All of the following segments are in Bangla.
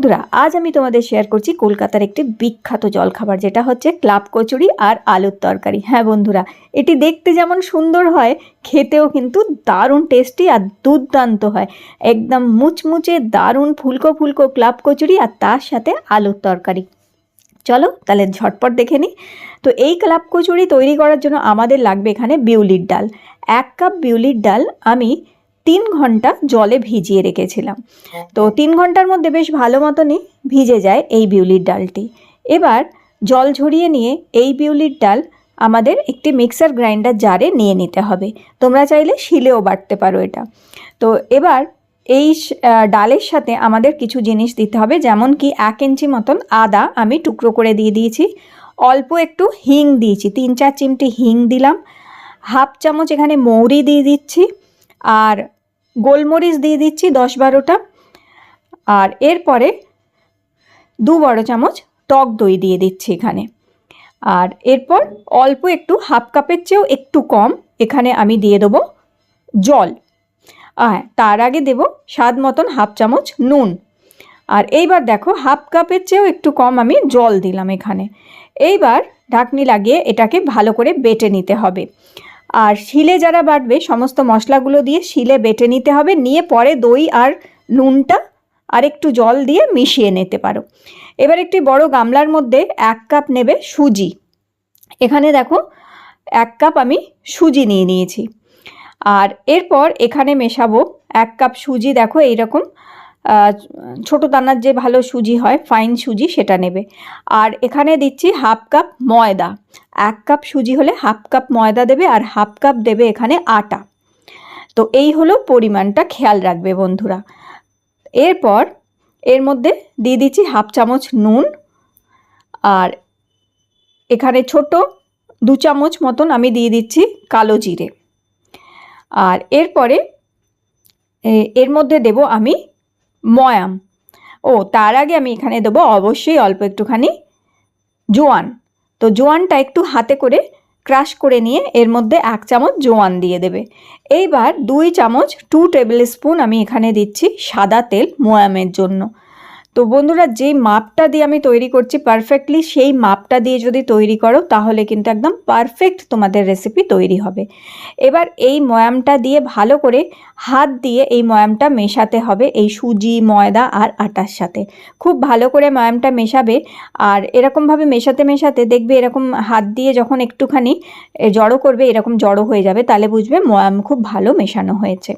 বন্ধুরা, আজ আমি তোমাদের শেয়ার করছি কলকাতার একটি বিখ্যাত জলখাবার, যেটা হচ্ছে ক্লাব কচুরি আর আলুর তরকারি। হ্যাঁ বন্ধুরা, এটি দেখতে যেমন সুন্দর হয়, খেতেও কিন্তু দারুণ টেস্টি আর দুর্দান্ত হয়। একদম মুচমুচে দারুণ ফুলকো ফুলকো ক্লাব কচুরি আর তার সাথে আলুর তরকারি। চলো তাহলে ঝটপট দেখে নিই। তো এই ক্লাব কচুরি তৈরি করার জন্য আমাদের লাগবে এখানে বিউলির ডাল। এক কাপ বিউলির ডাল আমি তিন ঘণ্টা জলে ভিজিয়ে রেখেছিলাম। তো তিন ঘণ্টার মধ্যে বেশ ভালো মতনই ভিজে যায় এই বিউলির ডালটি। এবার জল ঝরিয়ে নিয়ে এই বিউলির ডাল আমাদের একটি মিক্সার গ্রাইন্ডার জারে নিয়ে নিতে হবে। তোমরা চাইলে শিলেও বাটতে পারো এটা। তো এবার এই ডালের সাথে আমাদের কিছু জিনিস দিতে হবে, যেমন কি এক ইঞ্চি মতন আদা আমি টুকরো করে দিয়ে দিয়েছি। অল্প একটু হিং দিয়েছি তিন চার চিমটি হিং দিলাম। হাফ চামচ এখানে মৌরি দিয়ে দিচ্ছি। আর গোলমরিচ দিয়ে দিচ্ছি দশ বারোটা। আর এরপরে দু বড় চামচ টক দই দিয়ে দিচ্ছি এখানে। আর এরপর অল্প একটু হাফ কাপের চেয়েও একটু কম এখানে আমি দিয়ে দেবো জল। হ্যাঁ তার আগে দেব স্বাদ মতন হাফ চামচ নুন। আর এইবার দেখো হাফ কাপের চেয়েও একটু কম আমি জল দিলাম এখানে। এইবার ঢাকনি লাগিয়ে এটাকে ভালো করে বেটে নিতে হবে। আর শিলে যারা বাটবে সমস্ত মশলাগুলো দিয়ে শিলে বেটে নিতে হবে। নিয়ে পরে দই আর নুনটা আর একটু জল দিয়ে মিশিয়ে নিতে পারো। এবার একটি বড় গামলার মধ্যে এক কাপ নেবে সুজি। এখানে দেখো এক কাপ আমি সুজি নিয়ে নিয়েছি। আর এরপর এখানে মেশাবো এক কাপ সুজি। দেখো এইরকম আহ, ছোটো দানার যে ভালো সুজি হয় ফাইন সুজি, সেটা নেবে। আর এখানে দিচ্ছি হাফ কাপ ময়দা। এক কাপ সুজি হলে হাফ কাপ ময়দা দেবে আর হাফ কাপ দেবে এখানে আটা। তো এই হলো পরিমাণটা খেয়াল রাখবে বন্ধুরা। এরপর এর মধ্যে দিয়ে দিচ্ছি হাফ চামচ নুন। আর এখানে ছোট দু চামচ মতন আমি দিয়ে দিচ্ছি কালো জিরে। আর এরপরে এর মধ্যে দেব আমি ময়াম। ও, তার আগে আমি এখানে দেবো অবশ্যই অল্প একটুখানি জোয়ান। তো জোয়ানটা একটু হাতে করে ক্রাশ করে নিয়ে এর মধ্যে এক চামচ জোয়ান দিয়ে দেবে। এইবার দুই চামচ টু টেবিল স্পুন আমি এখানে দিচ্ছি সাদা তেল মোয়ামের জন্য। তো বন্ধুরা, যেই মাপটা দিয়ে আমি তৈরি করছি পারফেক্টলি সেই মাপটা দিয়ে যদি তৈরি করো, তাহলে কিন্তু একদম পারফেক্ট তোমাদের রেসিপি তৈরি হবে। এবার এই ময়ামটা দিয়ে ভালো করে হাত দিয়ে এই ময়ামটা মেশাতে হবে এই সুজি, ময়দা আর আটার সাথে। খুব ভালো করে ময়ামটা মেশাবে আর এরকমভাবে মেশাতে মেশাতে দেখবে এরকম হাত দিয়ে যখন একটুখানি জড়ো করবে, এরকম জড়ো হয়ে যাবে, তাহলে বুঝবে ময়াম খুব ভালো মেশানো হয়েছে।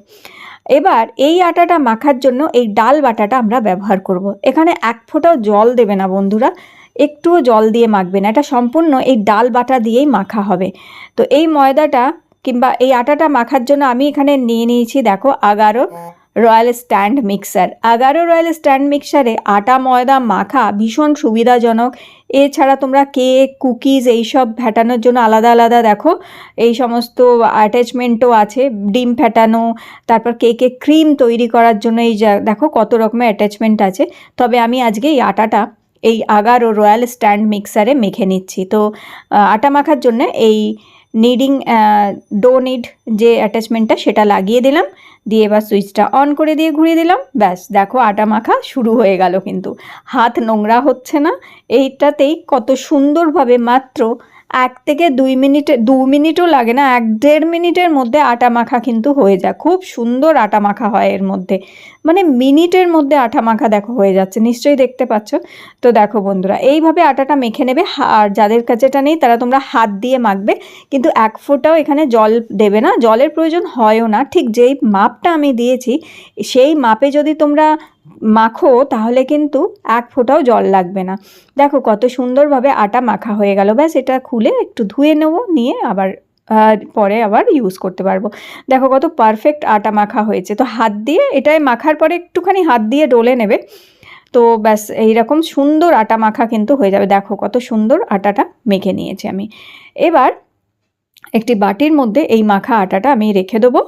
এবার এই আটাটা মাখার জন্য এই ডাল বাটাটা আমরা ব্যবহার করব। এখানে এক ফোঁটাও জল দেবে না বন্ধুরা। একটুও জল দিয়ে মাখবে না। এটা সম্পূর্ণ এই ডাল বাটা দিয়েই মাখা হবে। তো এই ময়দাটা কিংবা এই আটাটা মাখার জন্য আমি এখানে নিয়ে নিয়েছি, দেখো Agaro royal stand mixer. Agaro royal stand মিক্সারে আটা, ময়দা, মাখা ভীষণ সুবিধাজনক। এছাড়া তোমরা কেক, কুকিজ এইসব ফ্যাটানোর জন্য আলাদা আলাদা দেখো। এই সমস্ত অ্যাটাচমেন্টও আছে, ডিম ফ্যাটানো তারপর কেকে ক্রিম তৈরি করার জন্য এই দেখো কত রকমের অ্যাটাচমেন্ট আছে। তবে আমি আজকে এই আটাটা এই আগার রয়্যাল স্ট্যান্ড মিক্সারে মেখে নিচ্ছি। তো আটা মাখার জন্য এই নিডিং ডো নিড যে অ্যাটাচমেন্টটা সেটা লাগিয়ে দিলাম। দিয়ে এবার সুইচটা অন করে দিয়ে ঘুরিয়ে দিলাম। ব্যাস, দেখো আটা মাখা শুরু হয়ে গেল কিন্তু। হাত নোংরা হচ্ছে না। এইটাতেই কত সুন্দরভাবে মাত্র এক থেকে দুই মিনিটে, দু মিনিটও লাগে না, এক দেড় মিনিটের মধ্যে আটা মাখা কিন্তু হয়ে যায়। খুব সুন্দর আটা মাখা হয় এর মধ্যে। মানে মিনিটের মধ্যে আটা মাখা দেখো হয়ে যাচ্ছে, নিশ্চয়ই দেখতে পাচ্ছ। তো দেখো বন্ধুরা, এইভাবে আটাটা মেখে নেবে। আর যাদের কাছে এটা নেই, তারা তোমরা হাত দিয়ে মাখবে। কিন্তু এক ফোঁটাও এখানে জল দেবে না, জলের প্রয়োজন হয়ও না। ঠিক যেই মাপটা আমি দিয়েছি, সেই মাপে যদি তোমরা মাখো, তাহলে কিন্তু এক ফোঁটাও জল লাগবে না। দেখো কত সুন্দরভাবে আটা মাখা হয়ে গেল। ব্যাস, এটা খুলে একটু ধুয়ে নেব, নিয়ে আবার পরে আবার ইউজ করতে পারব। দেখো কত পারফেক্ট আটা মাখা হয়েছে। তো হাত দিয়ে, এটাই মাখার পরে একটুখানি হাত দিয়ে ডলে নেবে। তো ব্যাস, এইরকম সুন্দর আটা মাখা কিন্তু হয়ে যাবে। দেখো কত সুন্দর আটাটা মেখে নিয়েছি আমি। এবার একটি বাটির মধ্যে এই মাখা আটাটা আমি রেখে দেবো।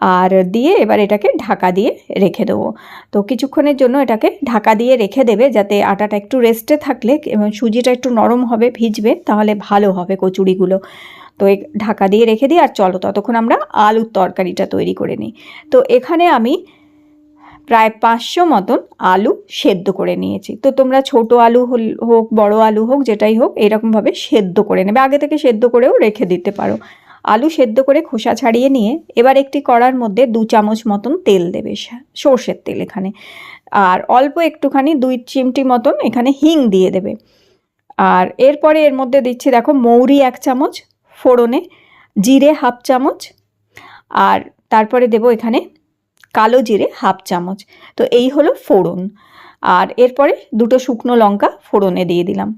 আর দিয়ে এবার এটাকে ঢাকা দিয়ে রেখে দেবো। তো কিছুক্ষণের জন্য এটাকে ঢাকা দিয়ে রেখে দেবে যাতে আটাটা একটু রেস্টে থাকলে এবং সুজিটা একটু নরম হবে, ভিজবে, তাহলে ভালো হবে কচুরিগুলো। তো ঢাকা দিয়ে রেখে দিই আর চলো ততক্ষণ আমরা আলুর তরকারিটা তৈরি করে নিই। তো এখানে আমি প্রায় পাঁচশো মতন আলু সেদ্ধ করে নিয়েছি। তো তোমরা ছোট আলু হোক, বড় আলু হোক, যেটাই হোক, এরকমভাবে সেদ্ধ করে নেবে। আগে থেকে সেদ্ধ করেও রেখে দিতে পারো। আলু সেদ্ধ করে খোসা ছাড়িয়ে নিয়ে এবার একটি কড়ার মধ্যে দু চামচ মতন তেল দেবে সর্ষের তেল এখানে। আর অল্প একটুখানি দুই চিমটি মতন এখানে হিং দিয়ে দেবে। আর এরপরে এর মধ্যে দিচ্ছি দেখো মৌরি এক চামচ, ফোড়নে জিরে হাফ চামচ, আর তারপরে দেবো এখানে কালো জিরে হাফ চামচ। তো এই হলো ফোড়ন। আর এরপরে দুটো শুকনো লঙ্কা ফোড়নে দিয়ে দিলাম।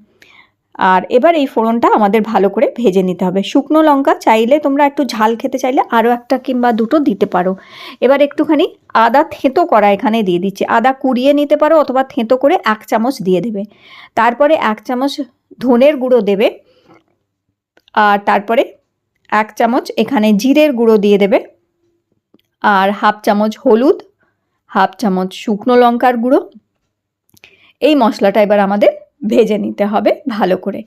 আর এবার এই ফোড়নটা আমাদের ভালো করে ভেজে নিতে হবে। শুকনো লঙ্কা চাইলে তোমরা একটু ঝাল খেতে চাইলে আরও একটা কিংবা দুটো দিতে পারো। এবার একটুখানি আদা থেঁতো করা এখানে দিয়ে দিচ্ছি। আদা কুড়িয়ে নিতে পারো অথবা থেঁতো করে এক চামচ দিয়ে দেবে। তারপরে এক চামচ ধনের গুঁড়ো দেবে। আর তারপরে এক চামচ এখানে জিরের গুঁড়ো দিয়ে দেবে। আর হাফ চামচ হলুদ, হাফ চামচ শুকনো লঙ্কার গুঁড়ো। এই মশলাটা এবার আমাদের ভেজে নিতে হবে ভালো করে।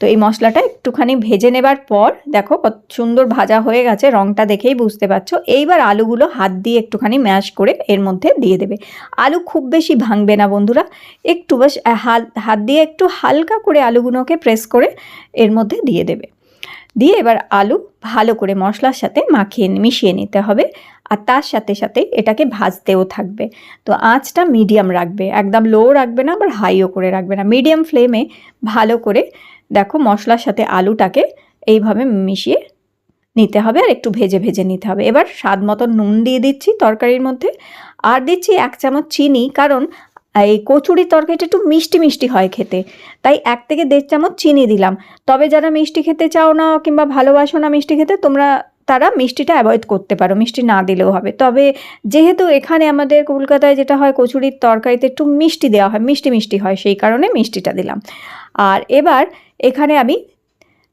তো এই মশলাটা একটুখানি ভেজে নেবার পর দেখো কত সুন্দর ভাজা হয়ে গেছে রঙটা দেখেই বুঝতে পারছ। এইবার আলুগুলো হাত দিয়ে একটুখানি ম্যাশ করে এর মধ্যে দিয়ে দেবে। আলু খুব বেশি ভাঙবে না বন্ধুরা, একটু বেশ, হাত হাত দিয়ে একটু হালকা করে আলুগুলোকে প্রেস করে এর মধ্যে দিয়ে দেবে। দিয়ে এবার আলু ভালো করে মশলার সাথে মাখিয়ে মিশিয়ে নিতে হবে। আর তার সাথে সাথে এটাকে ভাজতেও থাকবে। তো আঁচটা মিডিয়াম রাখবে। একদম লো রাখবে না, আবার হাইও করে রাখবে না। মিডিয়াম ফ্লেমে ভালো করে দেখো মশলার সাথে আলুটাকে এইভাবে মিশিয়ে নিতে হবে আর একটু ভেজে ভেজে নিতে হবে। এবার স্বাদ মতো নুন দিয়ে দিচ্ছি তরকারির মধ্যে। আর দিচ্ছি এক চামচ চিনি, কারণ এই কচুরির তরকারিটা একটু মিষ্টি মিষ্টি হয় খেতে। তাই এক থেকে দেড় চামচ চিনি দিলাম। তবে যারা মিষ্টি খেতে চাও না কিংবা ভালোবাসো না মিষ্টি খেতে, তোমরা, তারা মিষ্টিটা অ্যাভয়েড করতে পারো। মিষ্টি না দিলেও হবে। তবে যেহেতু এখানে আমাদের কলকাতায় যেটা হয়, কচুরির তরকারিতে একটু মিষ্টি দেওয়া হয়, মিষ্টি মিষ্টি হয়, সেই কারণে মিষ্টিটা দিলাম। আর এবার এখানে আমি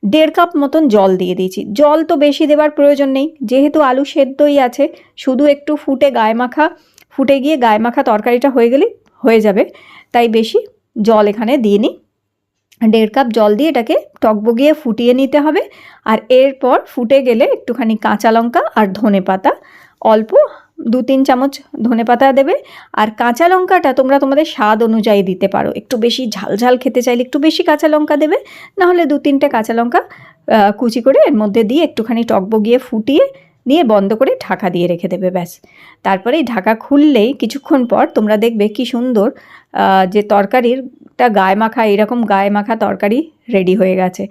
দেড় কাপ মতন জল দিয়ে দিয়েছি। জল তো বেশি দেওয়ার প্রয়োজন নেই। যেহেতু আলু সেদ্ধই আছে, শুধু একটু ফুটে গায়ে মাখা, ফুটে গিয়ে গায়ে মাখা তরকারিটা হয়ে গেলে হয়ে যাবে। তাই বেশি জল এখানে দিয়ে নিই। দেড় কাপ জল দিয়ে এটাকে টকবগিয়ে ফুটিয়ে নিতে হবে। আর এরপর ফুটে গেলে একটুখানি কাঁচা লঙ্কা আর ধনে পাতা। অল্প দু তিন চামচ ধনে পাতা দেবে। আর কাঁচা লঙ্কাটা তোমরা তোমাদের স্বাদ অনুযায়ী দিতে পারো। একটু বেশি ঝাল ঝাল খেতে চাইলে একটু বেশি কাঁচা লঙ্কা দেবে। নাহলে দু তিনটে কাঁচা লঙ্কা কুচি করে এর মধ্যে দিয়ে একটুখানি টকবগিয়ে ফুটিয়ে নিয়ে বন্ধ করে ঢাকা দিয়ে রেখে দেবে, ব্যাস। তারপরে এই ঢাকা খুললেই কিছুক্ষণ পর তোমরা দেখবে কি সুন্দর যে তরকারিরটা গায়ে মাখা, এরকম গায়ে মাখা তরকারি রেডি হয়ে গেছে।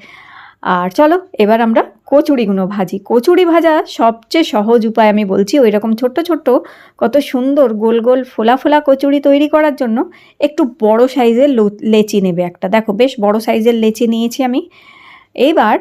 আর চলো, এবার আমরা কচুরিগুলো ভাজি। কচুরি ভাজা সবচেয়ে সহজ উপায় আমি বলছি ওই রকম ছোট্ট ছোট্ট, কত সুন্দর গোল গোল ফোলা ফোলা কচুরি তৈরি করার জন্য একটু বড় সাইজের লেচি নেবে একটা। দেখো, বেশ বড় সাইজের লেচি নিয়েছি আমি। এইবার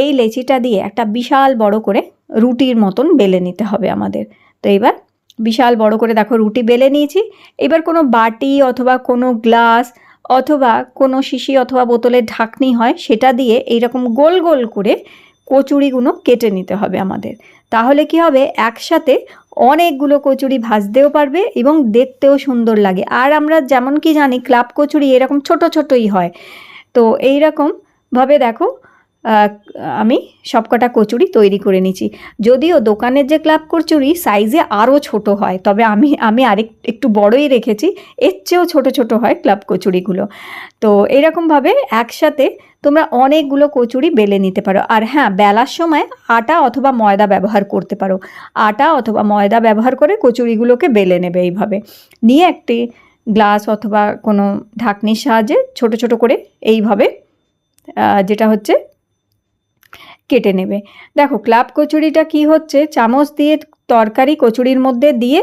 এই লেচিটা দিয়ে একটা বিশাল বড় করে রুটির মতন বেলে নিতে হবে আমাদের। তো এবার বিশাল বড় করে দেখো রুটি বেলে নিয়েছি। এবার কোনো বাটি অথবা কোনো গ্লাস অথবা কোনো শিশি অথবা বোতলের ঢাকনি হয়, সেটা দিয়ে এইরকম গোল গোল করে কচুরিগুলো কেটে নিতে হবে আমাদের। তাহলে কি হবে? একসাথে অনেকগুলো কচুরি ভাজতেও পারবে এবং দেখতেও সুন্দর লাগে। আর আমরা যেমন কি জানি, ক্লাব কচুরি এরকম ছোট ছোটই হয়। তো এই দেখো আমি সবকটা কচুরি তৈরি করে নিচ্ছি যদিও দোকানের যে ক্লাব কচুরি সাইজে আরও ছোট হয়, তবে আমি আমি আরেক, একটু বড়ই রেখেছি, এর চেয়েও ছোট ছোট হয় ক্লাব কচুরিগুলো। তো এরকমভাবে একসাথে তোমরা অনেকগুলো কচুরি বেলে নিতে পারো। আর হ্যাঁ বেলার সময় আটা অথবা ময়দা ব্যবহার করতে পারো। আটা অথবা ময়দা ব্যবহার করে কচুরিগুলোকে বেলে নেবে এইভাবে। নিয়ে একটি গ্লাস অথবা কোনো ঢাকনির সাহায্যে ছোট ছোট করে এইভাবে যেটা হচ্ছে কেটে নেবে। দেখো, ক্লাব কচুরিটা কি হচ্ছে? চামচ দিয়ে তরকারি কচুরির মধ্যে দিয়ে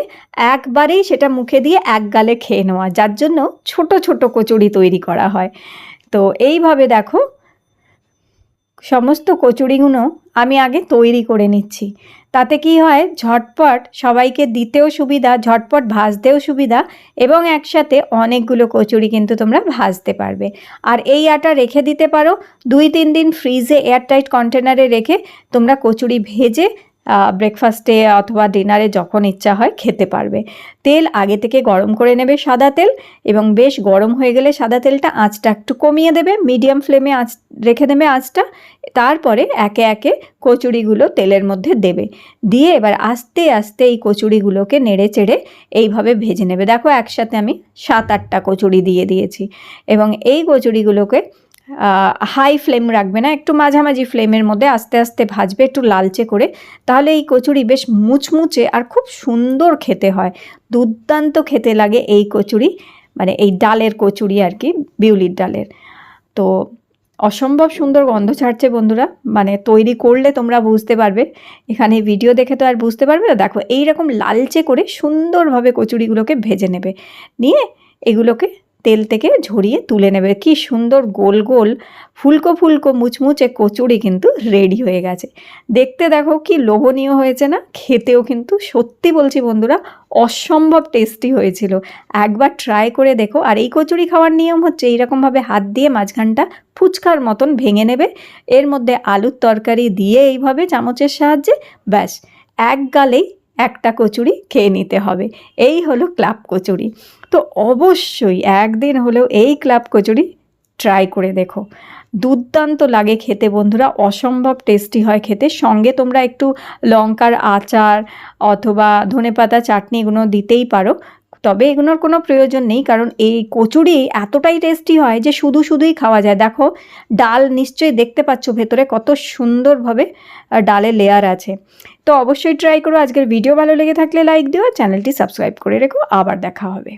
একবারেই সেটা মুখে দিয়ে এক গালে খেয়ে নেওয়া, যার জন্য ছোট ছোট কচুরি তৈরি করা হয়। তো এইভাবে দেখো, সমস্ত কচুরিগুলো আমি আগে তৈরি করে নিচ্ছি। তাতে কি হয়? ঝটপট সবাইকে দিতেও সুবিধা, ঝটপট ভাজতেও সুবিধা এবং একসাথে অনেকগুলো কচুরি কিন্তু তোমরা ভাজতে পারবে। আর এই আটা রেখে দিতে পারো। দুই তিন দিন ফ্রিজে, এয়ারটাইট কন্টেনারে রেখে তোমরা কচুরি ভেজে ব্রেকফাস্টে অথবা ডিনারে যখন ইচ্ছা হয় খেতে পারবে। তেল আগে থেকে গরম করে নেবে সাদা তেল এবং বেশ গরম হয়ে গেলে সাদা তেলটা আঁচটা একটু কমিয়ে দেবে মিডিয়াম ফ্লেমে আঁচ, রেখে দেবে আঁচটা, তারপরে একে একে কচুরিগুলো তেলের মধ্যে দেবে। দিয়ে এবার আস্তে আস্তে এই কচুরিগুলোকে নেড়ে চেড়ে এইভাবে ভেজে নেবে। দেখো একসাথে আমি সাত আটটা কচুরি দিয়ে দিয়েছি এবং এই কচুরিগুলোকে হাই ফ্লেম রাখবে না, একটু মাঝামাঝি ফ্লেমের মধ্যে আস্তে আস্তে ভাজবে, একটু লালচে করে, তাহলে এই কচুরি বেশ মুচমুচে আর খুব সুন্দর খেতে হয়। দুর্দান্ত খেতে লাগে এই কচুরি মানে এই ডালের কচুরি আর কি, বিউলির ডালের। তো অসম্ভব সুন্দর গন্ধ ছাড়ছে বন্ধুরা মানে তৈরি করলে তোমরা বুঝতে পারবে। এখানে ভিডিও দেখে তো আর বুঝতে পারবে না, দেখো এই রকম লালচে করে সুন্দরভাবে কচুরিগুলোকে ভেজে নেবে। নিয়ে এগুলোকে তেল থেকে ঝরিয়ে তুলে নেবে। কি সুন্দর গোল গোল ফুলকো ফুলকো মুচমুচে কচুরি কিন্তু রেডি হয়ে গেছে। দেখতে দেখো কি লোভনীয় হয়েছে না? খেতেও কিন্তু সত্যি বলছি বন্ধুরা, অসম্ভব টেস্টি হয়েছিল। একবার ট্রাই করে দেখো। আর এই কচুরি খাওয়ার নিয়ম হচ্ছে এইরকমভাবে হাত দিয়ে মাঝখানটা ফুচকার মতন ভেঙে নেবে। এর মধ্যে আলুর তরকারি দিয়ে এইভাবে চামচের সাহায্যে ব্যাস, এক গালেই একটা কচুরি খেয়ে নিতে হবে। এই হলো ক্লাব কচুরি। তো অবশ্যই একদিন হলেও এই ক্লাব কচুরি ট্রাই করে দেখো। দুর্দান্ত লাগে খেতে বন্ধুরা, অসম্ভব টেস্টি হয় খেতে। সঙ্গে তোমরা একটু লঙ্কার আচার অথবা ধনেপাতা চাটনি এগুলো দিতেই পারো। তবে এগুলোর কোনো প্রয়োজন নেই, কারণ এই কচুরি এতটাই টেস্টি হয় যে শুধু শুধুই খাওয়া যায়। দেখো, ডাল নিশ্চয়ই দেখতে পাচ্ছ ভেতরে কত সুন্দরভাবে ডালের লেয়ার আছে। তো অবশ্যই ট্রাই করো। আজকের ভিডিও ভালো লেগে থাকলে লাইক দিও, চ্যানেলটি সাবস্ক্রাইব করে রেখো। আবার দেখা হবে।